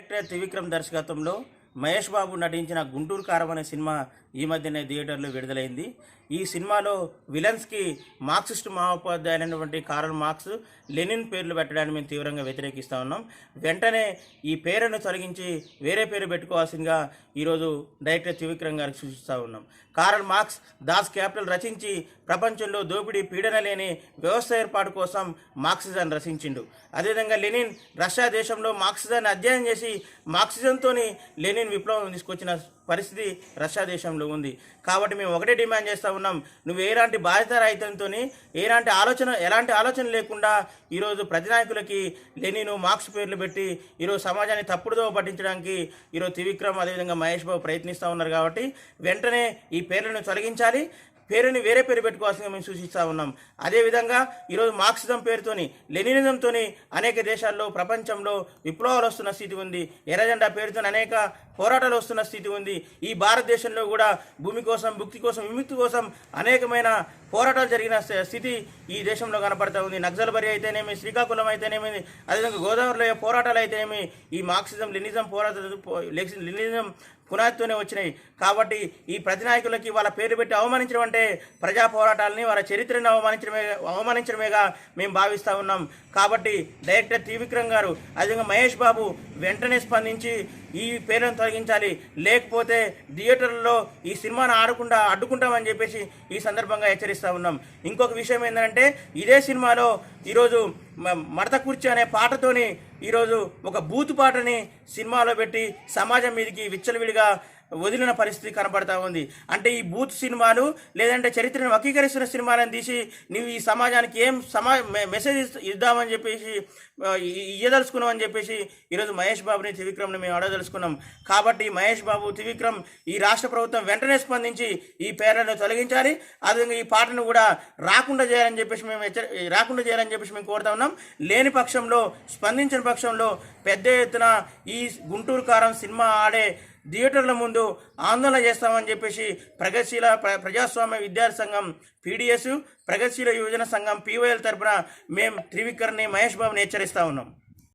Director Trivikram దర్శకత్వంలో మహేష్ బాబు నటించిన గుంటూరు కారం అనే సినిమా ఈ మధ్యనే థియేటర్లో విడుదలైంది. ఈ సినిమాలో విలన్స్కి మార్క్సిస్ట్ మహోపాధ్యాయులైనటువంటి కారల్ మార్క్స్ లెనిన్ పేర్లు పెట్టడాన్ని మేము తీవ్రంగా వ్యతిరేకిస్తూ ఉన్నాం. వెంటనే ఈ పేరును తొలగించి వేరే పేరు పెట్టుకోవాల్సిందిగా ఈరోజు డైరెక్టర్ త్రివిక్రమ్ గారికి సూచిస్తూ ఉన్నాం. కారల్ మార్క్స్ దాస్ క్యాపిటల్ రచించి ప్రపంచంలో దోపిడీ పీడన లేని వ్యవస్థ ఏర్పాటు కోసం మార్క్సిజం రచించిండు. అదేవిధంగా లెనిన్ రష్యా దేశంలో మార్క్సిజాన్ని అధ్యయనం చేసి మార్క్సిజంతో లెనిన్ విప్లవం తీసుకొచ్చిన పరిస్థితి రష్యా దేశంలో ఉంది. కాబట్టి మేము ఒకటే డిమాండ్ చేస్తూ ఉన్నాం. నువ్వు ఎలాంటి బాధ్యత రహితంతో ఎలాంటి ఆలోచన ఎలాంటి ఆలోచన లేకుండా ఈరోజు ప్రతినాయకులకి లెనిను మార్క్స్ పేర్లు పెట్టి ఈరోజు సమాజాన్ని తప్పుడుదో పట్టించడానికి ఈరోజు త్రివిక్రమ్ అదేవిధంగా మహేష్ బాబు ప్రయత్నిస్తూ ఉన్నారు కాబట్టి వెంటనే ఈ పేర్లను తొలగించాలి. పేరుని వేరే పేరు పెట్టుకోవాల్సిందిగా మేము సూచిస్తూ ఉన్నాం. అదేవిధంగా ఈరోజు మార్క్సిజం పేరుతోని లెనినిజంతోని అనేక దేశాల్లో ప్రపంచంలో విప్లవాలు వస్తున్న స్థితి ఉంది. ఎర్రజెండా పేరుతో అనేక పోరాటాలు వస్తున్న స్థితి ఉంది. ఈ భారతదేశంలో కూడా భూమి కోసం భుక్తి కోసం విముక్తి కోసం అనేకమైన పోరాటాలు జరిగిన స్థితి ఈ దేశంలో కనపడతా ఉంది. నక్సల్బరి అయితేనేమి శ్రీకాకుళం అయితేనేమి అదేవిధంగా గోదావరిలో పోరాటాలు అయితేనేమి ఈ మార్క్సిజం లెనిజం పోరాట లెనిజం పునాదితోనే వచ్చినాయి. కాబట్టి ఈ ప్రతినాయకులకి వాళ్ళ పేరు పెట్టి అవమానించడం అంటే ప్రజా పోరాటాలని వాళ్ళ చరిత్రను అవమానించడమే అవమానించడమేగా మేము భావిస్తూ ఉన్నాం. కాబట్టి డైరెక్టర్ త్రివిక్రమ్ గారు అదేవిధంగా మహేష్ బాబు వెంటనే స్పందించి ఈ పేరును తొలగించాలి. లేకపోతే థియేటర్లలో ఈ సినిమాను ఆడకుండా అడ్డుకుంటామని చెప్పేసి ఈ సందర్భంగా హెచ్చరిస్తూ ఉన్నాం. ఇంకొక విషయం ఏంటంటే ఇదే సినిమాలో ఈరోజు మ- మడత కుర్చీ అనే పాటతోని ఈరోజు ఒక బూతు పాటని సినిమాలో పెట్టి సమాజం మీదకి విచ్చలవిడిగా వదిలిన పరిస్థితి కనబడతా ఉంది. అంటే ఈ బూత్ సినిమాలు లేదంటే చరిత్రను వక్రీకరిస్తున్న సినిమాలను తీసి నువ్వు ఈ సమాజానికి ఏం సమా మె- మెసేజ్ ఇద్దామని చెప్పేసి ఇయ్యదలుచుకున్నాం అని చెప్పేసి ఈరోజు మహేష్ బాబుని త్రివిక్రమ్ని మేము అడగదలుచుకున్నాం. కాబట్టి మహేష్ బాబు త్రివిక్రమ్ ఈ రాష్ట్ర ప్రభుత్వం వెంటనే స్పందించి ఈ పేర్లను తొలగించాలి. అదేవిధంగా ఈ పాటను కూడా రాకుండా చేయాలని చెప్పేసి మేము రాకుండా చేయాలని చెప్పేసి మేము కోరుతా ఉన్నాం. లేని పక్షంలో స్పందించిన పక్షంలో పెద్ద ఎత్తున ఈ గుంటూరు కారం సినిమా ఆడే థియేటర్ల ముందు ఆందోళన చేస్తామని చెప్పేసి ప్రగతిశీల ప్ర ప్రజాస్వామ్య విద్యార్థి సంఘం పీడిఎస్ ప్రగతిశీల యువజన సంఘం పీవైఎల్ తరపున మేము త్రివిక్రమ్ని మహేష్ బాబుని హెచ్చరిస్తా ఉన్నాం.